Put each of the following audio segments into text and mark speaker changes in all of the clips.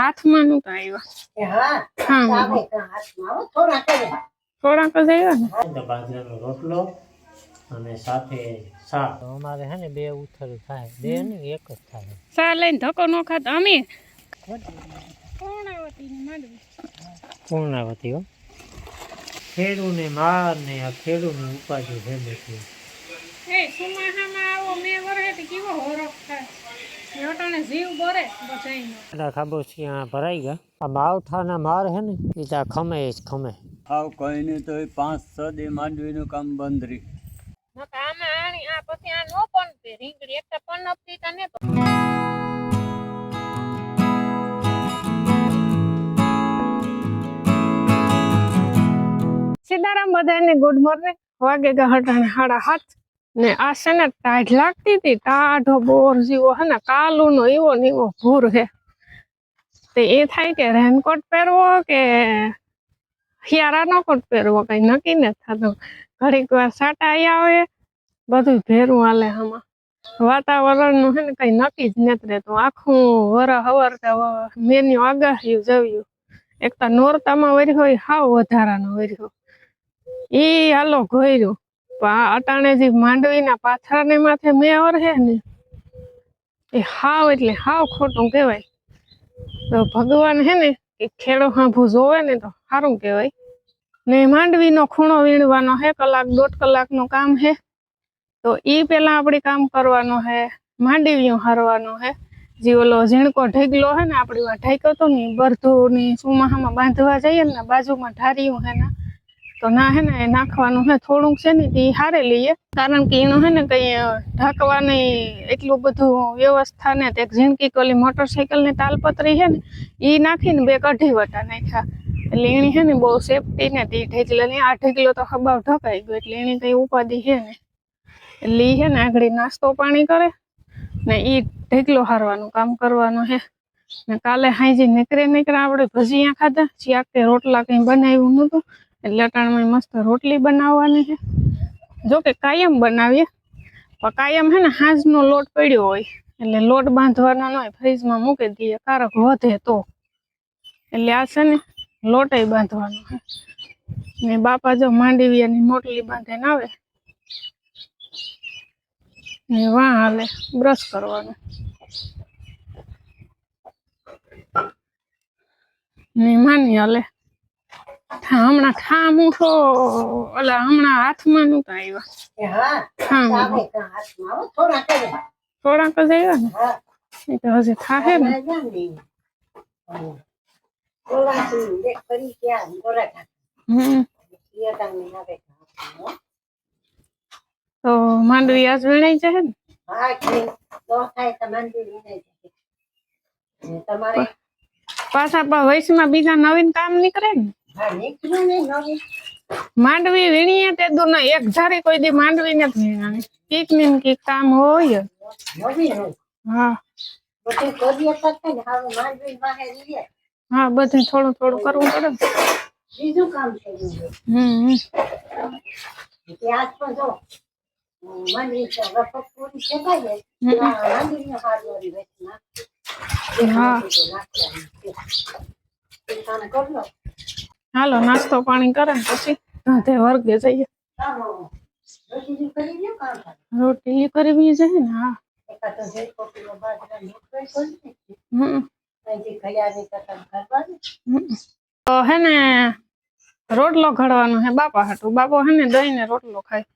Speaker 1: હાથમાં નહોતા આવ્યા થોડાક જ આવ્યા ને.
Speaker 2: બાજરાનો રોટલો અને સાથે શાક. અમારે હે ને બે ઉથલ થાય. બે ને એક જ થાય.
Speaker 1: સા લઈને ધક્કો ન ખાતા. અમે માંડવી.
Speaker 2: પૂર્ણાવતી હો. ખેડૂને માર ને આ ખેડૂની ઉપાધિ છે બધી
Speaker 1: એ સુમાહામાં આવો મેં વરહેટ કેવો હોરખ થાય. યોટાને જીવ બરે બધાયનો
Speaker 2: ખાબોચિયા ભરાઈ ગયા. આ માવઠાના માર હે ને એ ત્યાં ખમે જ ખમે.
Speaker 3: હાવ કઈ નહીં તો પાંચ છ દે માંડવીનું કામ બંધ રહ્યું
Speaker 1: આમાં આણી આ પછી આ નો પણ એકતા પણ નપતી તને તો સીતારામ બધાને ગુડ મોર્નિંગ વાગે ગા હટાણે હાડા હાથ ને આ છે ને ટાઢ લાગતી હતી ટાઢો બોર જેવો હે ને કાલુ નો એવો ને એવો ભૂર હે તે એ થાય કે રેનકોટ પહેરવો કે હિયારાનો કોટ પહેરવો, કઈ નક્કી ન થતું. ઘડીક વાર સાટા આવે બધું ભેરું હાલે આમાં. વાતાવરણનું હે ને કઈ નક્કી જ નથી રહેતું. આખું વર હવર મેન્યુ આગાહ્યું, જવ્યું. એક તો નોરતામાં વરી હોય, હાવ વધારાનો વર્યો. એ હાલો ઘોર્યું. અટાણે જે માંડવીના પાથરાને માથે મેં હે ને. એ હાવ એટલે હાવ ખોટું કહેવાય. તો ભગવાન હે ને, એ ખેડો હાંભું જોવે ને તો સારું કહેવાય. ને માંડવીનો ખૂણો વીણવાનો હે, કલાક દોઢ કલાકનું કામ હે. તો ઈ પેલા આપણે કામ કરવાનો હે માંડવીયું હારવાનો હે. જે ઓલો ઝીણકો ઢગલો હે ને આપણી વા ઢાઈકો તો ને બરધુ ની સુમાહામાં બાંધવા જઈએ ને, બાજુમાં ઢાર્યું હે ને તો ના હે ને નાખવાનું હે, થોડુંક છે ને તે હારે લઈએ. કારણ કે એનું હે ને કઈ ઢાંકવાની એટલું બધું વ્યવસ્થા ને તે ઝીણકી કોલી મોટરસાઇકલની તાલપત્રી હે ને એ નાખીને બે કઢી વટા નાખ્યા. એટલે એની હે ને બહુ સેફટી ને તી ઢેકલે ને, આ ઢેકલો તો ખબાવ ઢકાઈ ગયો, એટલે એની કઈ ઉપાધિ હે ને. એટલે એ હે ને આગળ નાસ્તો પાણી કરે ને એ ઢેકલો હારવાનું કામ કરવાનું હે. ને કાલે હાઈજી નીકળે નીકળે આપણે ભજીયા ખાધા, ચિયાક કે રોટલા કઈ બનાવ્યું નતું એટલે અટાણમાં મસ્ત રોટલી બનાવવાની છે. જો કે કાયમ બનાવીએ, પણ કાયમ હે ને હાંજનો લોટ પડ્યો હોય, એટલે લોટ બાંધવાનો ન હોય, ફ્રીજમાં મૂકી દઈએ, કારક વધે તો. એટલે આ છે ને લોટય બાંધવાનો છે. ને બાપા જો માંડવીયાની મોટલી બાંધીને આવે, ને વાં હાલે બ્રશ કરવાનું. ને માની હાલે હમણાં ઠામ ઉઠો ઓલા હમણાં હાથમાં નું આવ્યા. થોડાક જ આવ્યા ને? એ તો હજી થાહે ને?
Speaker 4: તો
Speaker 1: માંડવી આજ વેણાઈ
Speaker 4: જાય ને? તમારે
Speaker 1: પાછા વયસમાં બીજા નવીન કામ નીકળે ને? માંડવી વીણીએ તે દુ ના એક ધારી કોઈ દી માંડવી નથી કીક ને કીક કામ હોય. હા.
Speaker 4: બધું
Speaker 1: થોડું થોડું કરવું પડે.
Speaker 4: બીજું કામ છે
Speaker 1: હમ. હા. હાલો, નાસ્તો પાણી કરે પછી? રાધે વર્ગે જઈએ.
Speaker 4: રોટલી કરી
Speaker 1: કરવી છે ને, હા.
Speaker 4: તો.
Speaker 1: તો હે ને, રોટલો ઘડવાનો હે બાપા હાટુ. બાપો હે ને દહીં ને રોટલો ખાય.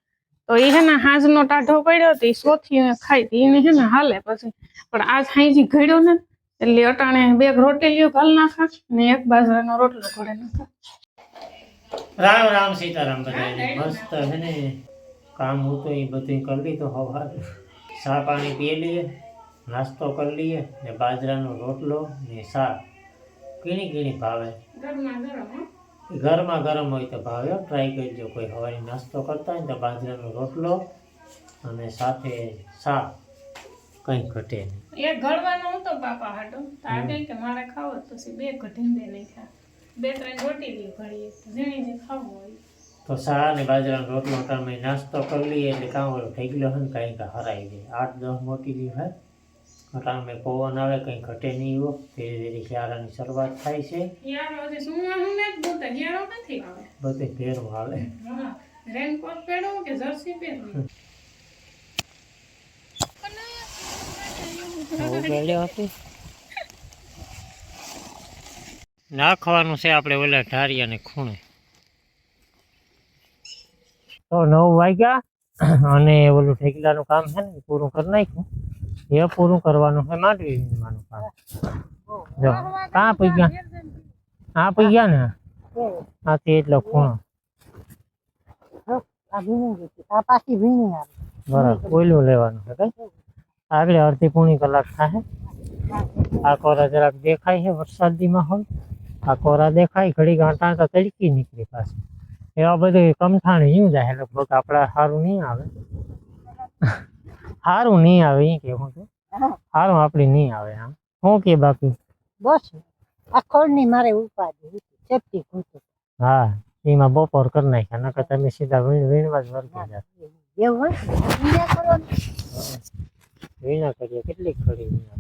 Speaker 1: તો એ હે ને હાજનો ટાઢો પડ્યો તો એ સોથી ખાય. તો એને હે ને હાલે પછી. પણ આજ હાંજી ઘડ્યો ને એટલે અટાણે બે રોટલીઓ ઘાલ નાખા ને એક બાજરાનો રોટલો ઘડે નાખા.
Speaker 2: રામ રામ સીતારામ બધાને મસ્ત હે ને કામ હતું એ બધું કરી લીધું હવાર. ચા પાણી પી લઈએ નાસ્તો કરી લઈએ ને બાજરાનો રોટલો ને શાક. કીણી કીણી ભાવે.
Speaker 1: ઘરમાં ગરમ હો.
Speaker 2: ગરમા ગરમ હોય તો ભાવે. ટ્રાય કરજો કોઈ હવારે નાસ્તો કરતા હોય ને તો બાજરાનો રોટલો અને સાથે શાક. કંઈ ઘટે નહીં.
Speaker 1: એક ઘડવાનો હતો બાપા હાટો તો આ કઈ કે મારે ખાવો જ પછી બે ઘટીને નહીં ખા બે ત્રણ રોટલી ઘડીએ જેણી જે ખાવું હોય.
Speaker 2: તો શા અને બાજરાનો રોટલો તમે નાસ્તો કરી લઈએ એટલે કાં ઓલો થઈ ગયો હોય ને કાંઈ કાં હરાઈ જાય. આઠ દસ મોટી લી હોય. અટાણે પવન આવે કંઈ ઘટે નહીં એવો ધીરે ધીરે શિયાળાની શરૂઆત થાય છે.
Speaker 1: હિયારો હજી સુવાનું ને જ બોતે હિયારો નથી આવે.
Speaker 2: બધે ભેરું હાલે
Speaker 1: હા રેનકોટ પહેરવો કે જર્સી પહેરવી?
Speaker 2: નાખવાનું છે આપણે ઓલા ઢારિયાને ખૂણે. તો નવ વાગ્યા અને ઓલું ઠેકીલાનું કામ છે ને પૂરું કરી નાખ્યું. એ પૂરું કરવાનું છે માંડવી વીણવાનું કામ. જો કાં પી ગયા? હા પી ગયા ને? હા તે એટલો ખૂણો.
Speaker 4: આ આ
Speaker 2: બરાબર ઓઈલું લેવાનું છે કઈ? આગળ અડધી પૂણી કલાક થાય. આ કોરા જરાક દેખાય છે વરસાદી માહોલ. આ કોરા દેખાય ઘડી ગાંટા તો તડકી નીકળી પાછી. એવા બધું કમઠાણ યું જાય લગભગ આપણા સારું નહીં આવે. સારું નહીં આવે એ કેવું છું. સારું આપણી નહીં આવે હા શું કે બાકી?
Speaker 4: બસ આ ખોળની મારે ઉપાધિ સેફટી ખૂટે
Speaker 2: હા એમાં બપોર કરી નાખ્યા નકર તમે સીધા વીણ વીણવા જ વર્ગી જાત
Speaker 4: એવું હોય ને, વીણ્યા કરવાનું.
Speaker 2: વીણા કરીએ કેટલી ખડી વીણા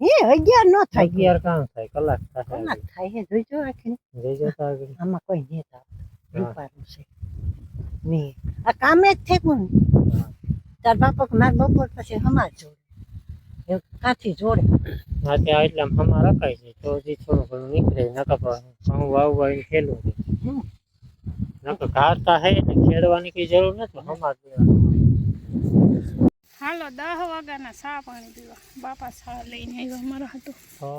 Speaker 4: હે અગિયાર નો થાય.
Speaker 2: અગિયાર કામ થાય કલાક
Speaker 4: કલાક
Speaker 2: થાય
Speaker 4: થાય હે જોઈજો આખી
Speaker 2: જઈ જતા આગળ.
Speaker 4: આમાં કોઈ નેતા રૂપારું છે. નહીં આ કામે જ થયું ને તાર બાપક મારા બપોર પછી હમા જોડે. કાથી જોડે?
Speaker 2: હા ત્યાં એટલે હમા રખાય છે. તો હજી થોડું ઘણું નીકળે નકર હું વાવવા એને ખેલું. નકર કાઢતા હે ખેડવાની કઈ જરૂર નથી હમા દેવાનું.
Speaker 1: હાલો દહ વાગ્યાના સા પાણી પીવા. બાપા સા લઈને આવ્યા મારા હતો
Speaker 2: તો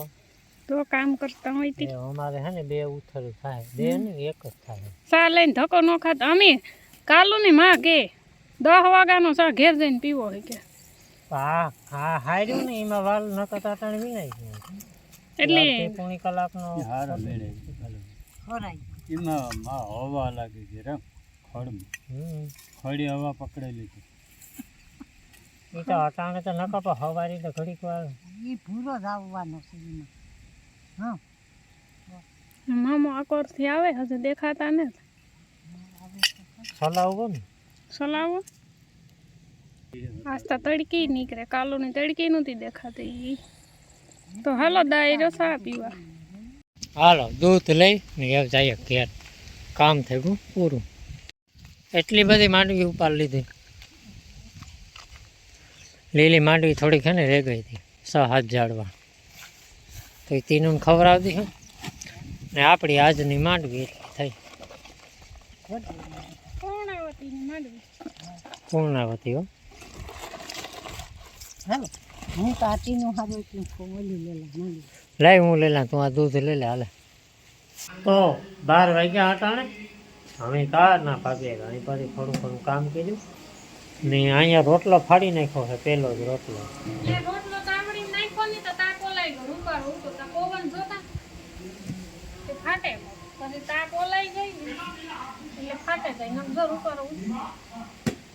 Speaker 1: તો કામ કરતા હોય તે.
Speaker 2: અમારે હે ને બે ઉથલ થાય. બે ને એક જ થાય.
Speaker 1: સા લઈને ધક્કો ન ખાતા. અમે કાલુની માં કે દહ વાગ્યાનો સા ઘેર જઈને પીવો હોય કે.
Speaker 2: હા હા હાર્યું ને એમાં વાલ નકર તાટણ વિનાય
Speaker 1: એટલે
Speaker 2: પોણી કલાકનો
Speaker 3: હારા મેળે
Speaker 4: ખોરાય
Speaker 3: એમાં માં હવા લાગે છે રમ ખડમાં.
Speaker 2: હમ.
Speaker 3: ખડી હવા પકડેલી છે
Speaker 2: એ તો અટાણે તો નકર પણ હવારી તો ઘડીક વાર.
Speaker 4: એ ભૂરો જ આવવાનો છે એમાં. હા.
Speaker 1: મામો આકોરથી આવે હજુ દેખાતા ને.
Speaker 2: ચલાવવો ને
Speaker 1: આજ તો તડકી નીકળે કાલુની તડકી નહોતી દેખાતી ઈ. તો હાલો દાયરો સા પીવા.
Speaker 2: હાલો દૂધ લઈ ને જઈએ ઘેર. કામ થઈ ગયું પૂરું. એટલી બધી માંડવી ઉપાડ લીધી. લીલી માંડવી થોડીક છે ને રહી ગઈ હતી સ હાથ ઝાડવા તો એ તીનું ખવડાવતી છે ને આપણી આજની માંડવી એટલી થઈ. પૂર્ણાવતી હો.
Speaker 4: લેલા
Speaker 2: લઈ હું લઈ લા તું આ દૂધ લઈ લે હાલે. તો બાર વાગ્યા હતા ને અમે કાર ના ભાગ્યા ગયા અહીં પછી થોડું ઘણું કામ કર્યું. ને અહીંયા રોટલો ફાડી નાખ્યો છે પહેલો જ રોટલો.
Speaker 1: રોટલો તાવડી નાખ્યો ની તો તાકો લાઈ ગયો રૂપારો ઉતો તા પવન જોતા. તે ફાટે પછી તાક ઓલાઈ ગઈ એટલે ફાટે જાય નમ જો રૂપારો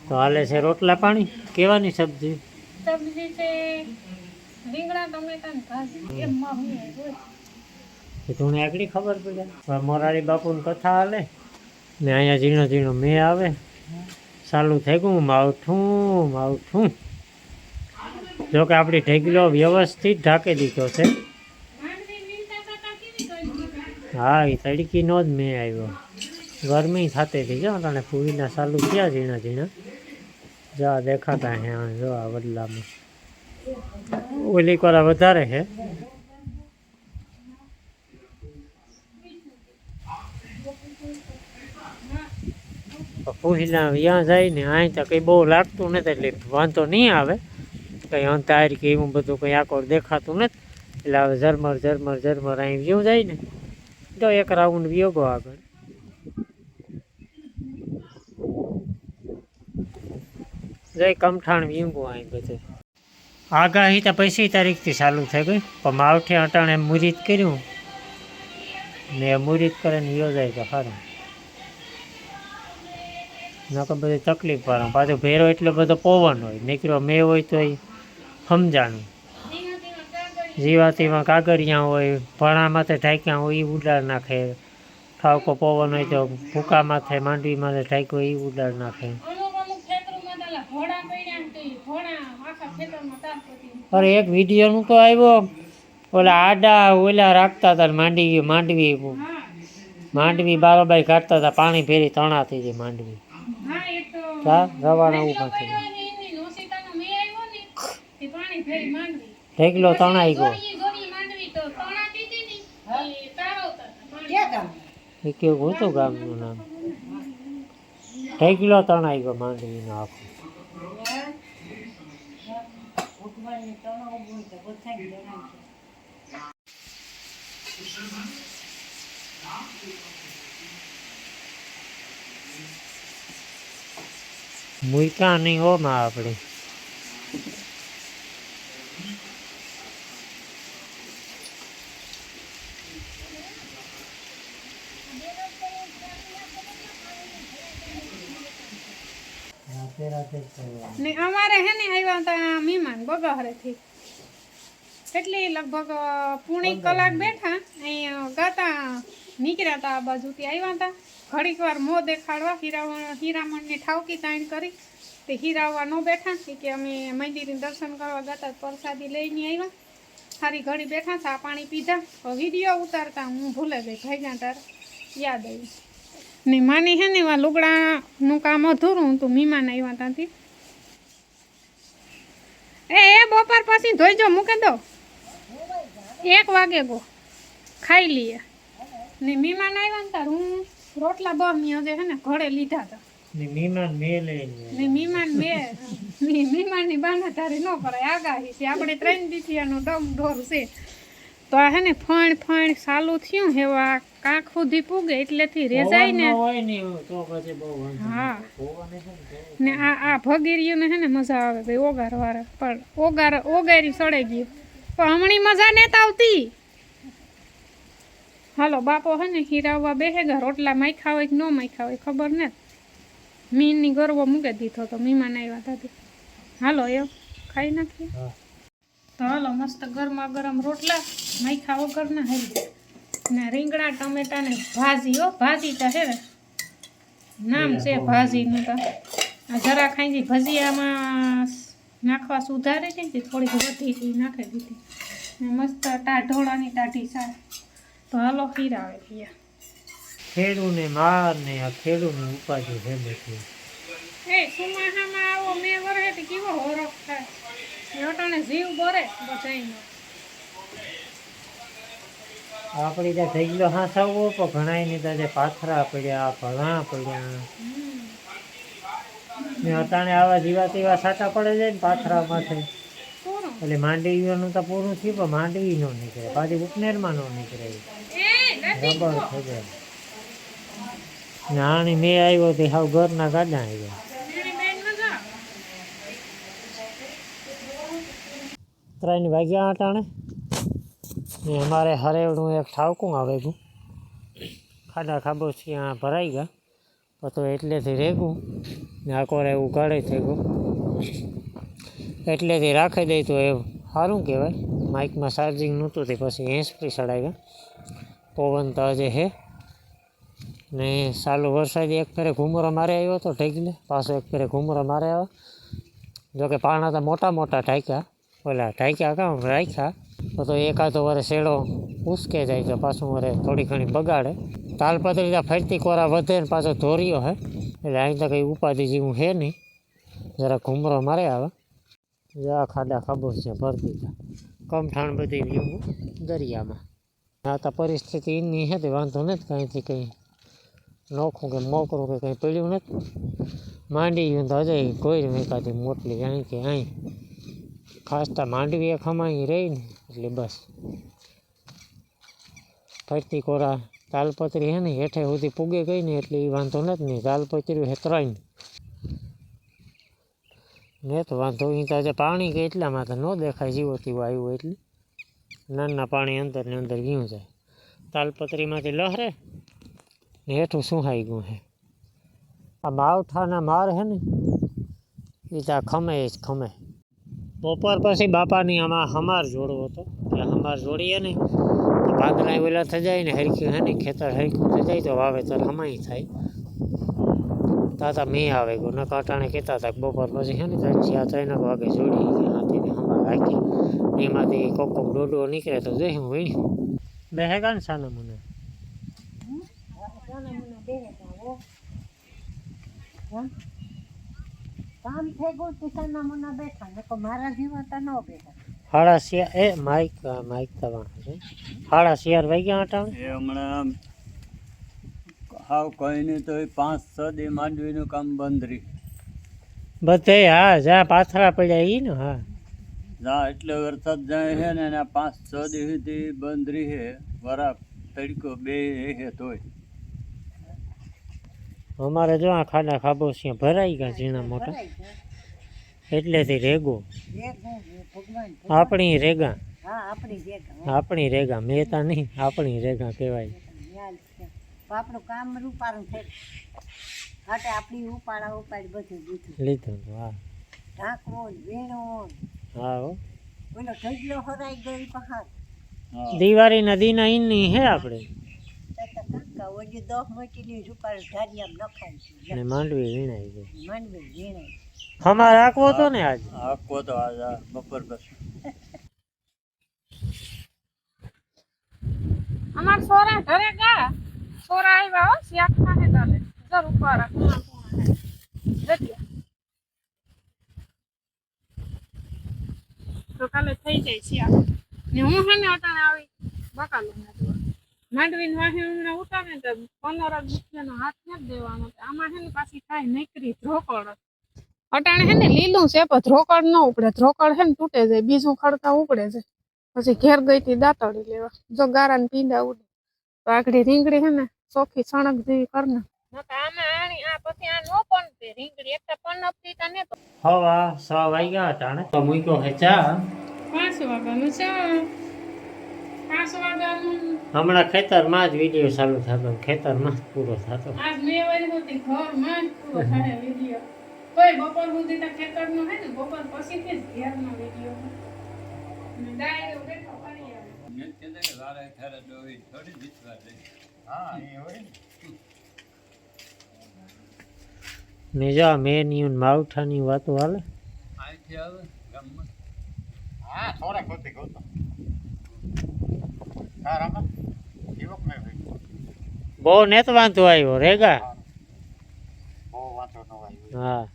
Speaker 2: તો હાલે છે રોટલા પાણી? કેવાની સબ્જી?
Speaker 1: સબ્જી છે રીંગણા ટમેટા ને ભાજી. એમ માં હોય
Speaker 2: તું આગળ ખબર પડે. મોરારી બાપુની કથા હાલે. ને અહીંયા ઝીણો ઝીણો મેં આવે. ચાલુ થઈ ગયું માવઠું માવઠું જો કે આપણી ઢેગલો વ્યવસ્થિત ઢાંકી દીધો છે.
Speaker 1: માંડવી વીણતા હતા કેવી કરી
Speaker 2: હા એ તડકીનો જ મેં આવ્યો ગરમી થતી હતી, જો તને ફૂવીના ચાલુ થયા ઝીણા ઝીણા. જા દેખાતા હે, આ જો, આ બદલામાં. ઓલી કોરા વધારે છે ફૂહીના વ્યાં જાય ને અહીં તો કંઈ બહુ લાગતું નથી એટલે વાંધો નહીં આવે. કંઈ અંતાર કે એવું બધું કંઈ આકોર દેખાતું નથી. એટલે હવે ઝરમર ઝરમર ઝરમર અહીં વ્યૂ જાય ને. તો એક રાઉન્ડ વ્યોગો આગળ. જય કમઠાણ વ્યુંગો અહીં બધે. આગાહી તો પૈસી તારીખથી ચાલુ થઈ ગઈ. પણ માવઠે અટાણે મુરીત કર્યું. ને મુરીત કરીને યોજાય તો સારું. નકર બધી તકલીફ વાળા પાછો ભેરો એટલો બધો પવન હોય નીકળ્યો મેં હોય તો એ સમજાણું. જીવાતીમાં કાગળિયા હોય ભણા માથે ઢાંક્યા હોય એ ઉડાડ નાખે. ઠાવકો પવન હોય તો ભૂકા માથે માંડવી માથે ઢાંક્યો એ ઉડાડ નાખે. અરે એક વિડીયોનું તો આવ્યો. ઓલા આડા ઓલા રાખતા હતા માંડવી માંડવી. માંડવી બારોબાઈ કાઢતા હતા પાણી ફેરી તણાતી હતી માંડવી.
Speaker 1: એ
Speaker 2: રવાના ઊભા થઈ
Speaker 1: પડ્યો ને એની નોસિતાનો મેં આવ્યો ને તે પાણી ફેરી માંડવી.
Speaker 2: ઢેકલો તણાઈ ગયો.
Speaker 1: એ
Speaker 2: કેવું હું તો ગામનું નામ. ઢેકલો તણાઈ ગયો માંડવીનો આખો.
Speaker 4: Thank તણો ઊભું તો બધાય જણાય
Speaker 2: મૂકા નહીં હોમાં આપણે.
Speaker 1: ને અમારે હે ને આવ્યા હતા મહેમાન બગહરેથી એટલે લગભગ પૂણી કલાક બેઠા, અહીંયા ગાતા નીકળ્યા હતા આ બાજુથી આવ્યા હતા ઘડીક વાર મો દેખાડવા હીરા હીરામણની ઠાવકી તાણ કરી. તે હીરાવવા ન બેઠા કે અમે મંદિરને દર્શન કરવા ગતા પ્રસાદી લઈને આવ્યા. સારી ઘડી બેઠા ચા પાણી પીધા. વીડિયો ઉતારતા હું ભૂલે ગઈ. ભાઈના તાર યાદ આવી. ને માની હે ને એવા લુગડાનું કામ અધૂરું હતું. મીમાન આવ્યા ત્યાંથી એ એ બપોર પછી ધોઈજો મૂકી દો. એક વાગે ગો. ખાઈ લઈએ. ને મહેમાન આવ્યા ને તાર હું રોટલા બમી હજે હે ને ઘરે લીધા હતા.
Speaker 2: ને મહેમાન લઈને
Speaker 1: ને મહેમાન બે મહેમાનની બાના તારી ન કરાય આગાહી છે. આપણે ત્રણ દીથિયાનો ડમ ઢોર છે. તો આ હે ને ફણ ફણ ચાલુ થયું હેવા કાંખ સુધી પૂગે એટલેથી રેજાય ને.
Speaker 2: ને
Speaker 1: હા.
Speaker 2: ને
Speaker 1: આ આ ભગીરીઓને હે ને મજા આવે ભાઈ ઓગાર વાળા પણ ઓગાર ઓગારી સડે ગયું. પણ હમણી મજા નેત આવતી. હાલો બાપો હે ને હીરાવવા બેહેગા રોટલા માખ્યા હોય કે ન માખ્યા હોય ખબર ને? મીનની ગરવો મૂકે દીધો તો મહેમાન આવ્યા હતા હાલો એ ખાઈ નાખીએ. તો હાલો મસ્ત ગરમા ગરમ રોટલા માખ્યા વગરના હરી ને રીંગણા ટમેટા ને ભાજી હો ભાજી તો હે નામ છે ભાજીનું તો. આ જરા ખાઈ ભજીયામાં નાખવા સુધારી તે થોડીક વધી નાખી દીધી. ને મસ્ત ટાઢોળાની ટાઢી સાર તો હાલો ખીરાવે ગયા
Speaker 2: ખેડૂને માર ને આ ખેડૂની ઉપાધિ છે બધી.
Speaker 1: એ સુમાહામાં આવો મેં વરે તો કેવો હોરો થાય. લોટાને જીવ બરે બધાયનો.
Speaker 2: આપણી ત્યાં ઢગલો હાંસાવવો પણ ઘણાયની ત્યાં પાથરા પડ્યા ભણા પડ્યા. ને અટાણે આવા જીવા તેવા સાટા પડે જાય ને પાથરા માથે. એટલે માંડવીઓનું તો પૂરું થયું પણ માંડવી નો નીકળે પાછી ઉપનેરમાં નો નીકળે.
Speaker 1: એ નથી
Speaker 2: રબર થઈ જાય ને આની મેં આવ્યો તે હાવ ઘરના ગાડા આવ્યા. ત્રણ વાગ્યા અટાણે ને અમારે હરેવડું એક ઠાવકું આવે ગયું ખાડા ખાબો આ ભરાઈ ગયા. તો એટલેથી રેગું. ને આકોરે ગાળે થઈ ગયું એટલેથી રાખી દઈ તો એ સારું કહેવાય. માઇકમાં ચાર્જિંગ નહોતું તે પછી હેન્સ ફ્રી ચડાવ્યા પવન તો હજે હે. ને સાલું વરસાદ એક ફેરે ઘૂમરો મારે આવ્યો હતો ઢેગલે પાછો એક ફેરે ઘૂમરો મારે આવ્યો. જોકે પાણા તો મોટા મોટા ઢાંક્યા, ઓલા ઢાંક્યા કામ રાખ્યા, તો એકાદો વરે શેડો ઉસકે જાય તો પાછું વરે થોડી ઘણી બગાડે. તાલપત્રી ત્યાં ફરતી કોરા વધે ને પાછો ધોર્યો હે, એટલે અહીં તો કંઈ ઉપાધિ જેવું છે નહીં. જરા ઘૂમરો મારે આવે. જરા ખાડા ખબર છે ભરતી કમઠાણ બધી દરિયામાં. આ તો પરિસ્થિતિ એની હતી વાંધો નથી કાંઈથી કંઈ. નોખું કે મોકરું કે કંઈ પડ્યું નથી. માંડી ગયું તો હજે કોઈ એકાદી મોટલી અહીં કે અહીં ખાસ તો માંડવી એ ખમાઈ રહી ને, એટલે બસ. ફરતી કોરા તાલપત્રી હે ને, હેઠે સુધી પૂગે ગઈ ને, એટલે એ વાંધો નથી નહીં તાલપત્રી હે ત્રણ. ને તો વાંધો અહીં તો આજે પાણી કે એટલા માટે ન દેખાય જીવો તેવું આવ્યું એટલે. નાના પાણી અંદર ને અંદર ગયું જાય તાલપત્રીમાંથી લહરે ને હેઠું સુહાઈ ગયું હે આ માવઠાના માર હે ને, એ તો આ ખમે જ ખમે. બપોર પછી બાપાની આમાં હમાર જોડવો હતો. એટલે હમાર જોડીએ ને, તો પાંદડા ઓલા થઈ જાય ને હરખ્યું હે ને, ખેતર હરખ્યું થઈ જાય તો વાવેતર હમાઈ થાય. તાતા મેં આવે ગયો. ન કાંટાણે કહેતા હતા કે બપોર પછી છે ને, ત્રણ ચાર ત્રણ વાગે જોડી ગયા હાથીને રાખી. એમાંથી કોક કોક ડોડો નીકળે તો જઈ હું વીણી બેહેગા ને સાના મને
Speaker 4: કામ થઈ ગયું મુના બેઠા ને મારા જીવા તો ન બેઠા.
Speaker 2: હાડા શિયાર એ માઇક માઇક તમારા છે. હાડા શિયાર વાગ્યા અટાણે
Speaker 3: એ હમણાં હાવ કઈ નહીં તો પાંચ છ દે માંડવીનું કામ બંધ રહ્યું.
Speaker 2: બધે હા જ્યાં પાથરા પડ્યા ઈ ને હા.
Speaker 3: જા એટલે વરસાદ જાય છે ને એના પાંચ છ દિવસથી સુધી બંધ છે વરા તડકો બે હે તોય.
Speaker 2: અમારે જો આ ખાડા ખાબોચિયા ભરાઈ ગયા ઝીણા મોટા. એટલેથી રેગો. આપણી રેગા.
Speaker 4: હા આપણી
Speaker 2: રેગા મહેતા નહીં આપણી રેગા કહેવાય.
Speaker 4: તો આપણું કામ રૂપારું થઈ આપણી ઉપાડા ઉપાડી બધું દીધું
Speaker 2: લીધું હા.
Speaker 4: ઢાંકવો વીણો
Speaker 2: હા હો
Speaker 4: ઓલો ઢગલો હરાઈ ગઈ પહાડ?
Speaker 3: હા.
Speaker 2: દિવાળીના દિના ઈની હે આપણે
Speaker 4: કાકા ઓજી દહ મોટીની રૂપાળ ધારિયામાં નખાય
Speaker 2: અને માંડવી વીણાઈ ગઈ
Speaker 4: માંડવી વીણાય
Speaker 2: હમા રાખવો તો ને આજ?
Speaker 3: આખો તો આજ આ બપોર પછી.
Speaker 1: અમાર સોરા ઘરે ગયા. સોરા આવ્યા હો શાક ખાને તાલે જર ઉપર કુણા કુણા જગ્યા તો કાલે થઈ જાય છે ને હું છે ને અટાણે આવી બકાલો માંડવી માંડવીને વાહી હમણાં ઉતારે ને તો પંદર જ રૂપિયાનો હાથ નથી દેવાનો. આમાં છે ને પાછી થાય નીકળી ધ્રોકડ. અટાણે છે ને લીલું છે, પણ ધ્રોકડ ન ઉપડે. ધ્રોકડ છે ને તૂટે જાય, બીજું ખડકા ઉપડે છે. પછી ઘેર ગઈ તી દાંતડી લેવા. જો ગારા ને પીંડા ઉડે. તો આગળી રીંગણી છે ને ચોખ્ખી સણક જેવી કર
Speaker 2: હવા સ વાગ્યા અટાણે તો મૂક્યો હે ચા.
Speaker 1: પાંચ વાગ્યાનું ચા. પાંચ વાગ્યાનું.
Speaker 2: હમણાં ખેતરમાં જ વીડિયો ચાલુ થતો ખેતરમાં જ પૂરો થતો.
Speaker 1: આજ મેં વાળી હતી ઘરમાં જ પૂરો થાય વીડિયો તોય બપોર સુધી તો ખેતરનો હે ને બપોર પછીથી જ ઘેરનો વીડિયો ડાયરો બેઠો કરી આવે.
Speaker 3: ને તે દે વારે ખેરે ડોહી થોડી જીતવા દે.
Speaker 2: હા એ ને. જો મેન યુન ને માવઠાની વાતો હાલે.
Speaker 3: અહીંથી આવે ગામમાં.
Speaker 2: બહુ નેત વાંધો આવ્યો રેગા? હા.